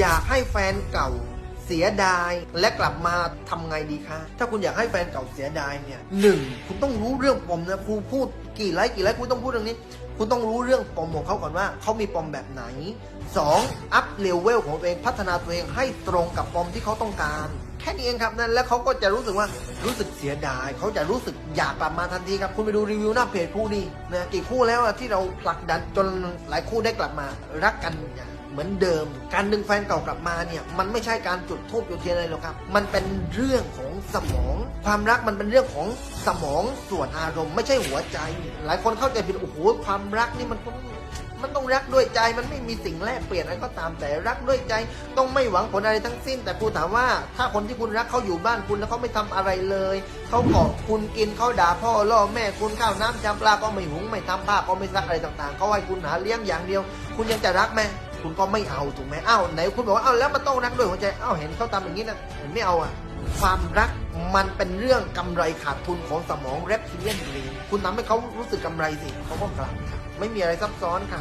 อยากให้แฟนเก่าเสียดายและกลับมาทำไงดีคะ ถ้าคุณอยากให้แฟนเก่าเสียดายเนี่ยหนึ่งคุณต้องรู้เรื่องปมนะครูพูดกี่ไลฟ์กี่ไลฟ์คุณต้องพูดเรื่องนี้ คุณต้องรู้เรื่องปมของเขาก่อนว่าเขามีปมแบบไหน 2. อัพเลเวลของตัวเองพัฒนาตัวเองให้ตรงกับปมที่เขาต้องการ แค่นี้เองครับนั่นแล้วเขาก็จะรู้สึกว่ารู้สึกเสียดาย เขาจะรู้สึกอยากกลับมาทันทีครับคุณไปดูรีวิวหน้าเพจคู่ดีนะกี่คู่แล้วที่เราผลักดันจนหลายคู่ได้กลับมารักกันอย่าง เหมือนเดิม การดึงแฟนเก่ากลับมาเนี่ยมันไม่ใช่การจุดทูบจุดเทียนอะไรหรอกครับ มันเป็นเรื่องของสมอง ความรักมันเป็นเรื่องของสมองส่วนอารมณ์ไม่ใช่หัวใจ หลายคนเข้าใจผิดโอ้โหความรักนี่มันต้องมันต้องรักด้วยใจมันไม่มีสิ่งแลกเปลี่ยนอะไรก็ตามแต่รักด้วยใจ ต้องไม่หวังผลอะไรทั้งสิ้น แต่ครูถามว่า ถ้าคนที่คุณรักเขาอยู่บ้านคุณแล้วเขาไม่ทำอะไรเลยเขาเกาะคุณกินเขาด่าพ่อล่อแม่คุณข้าวน้ำจำปลาก็ไม่หุงไม่ทำผ้าก็ไม่ซักอะไรต่างๆเขาให้คุณหาเลี้ยงอย่างเดียว คุณยังจะรักไหม คุณก็ไม่เอาถูกไหมอ้าวไหนคุณบอกว่าอ้าวแล้วมันต้องรักด้วยหัวใจอ้าวเห็นเขาทำอย่างนี้นะเห็นไม่เอาอะความรักมันเป็นเรื่องกำไรขาดทุนของสมองเรปทิเลียนเบรนคุณทำให้เขารู้สึกกำไรสิเขาก็กลับครับไม่มีอะไรซับซ้อนค่ะ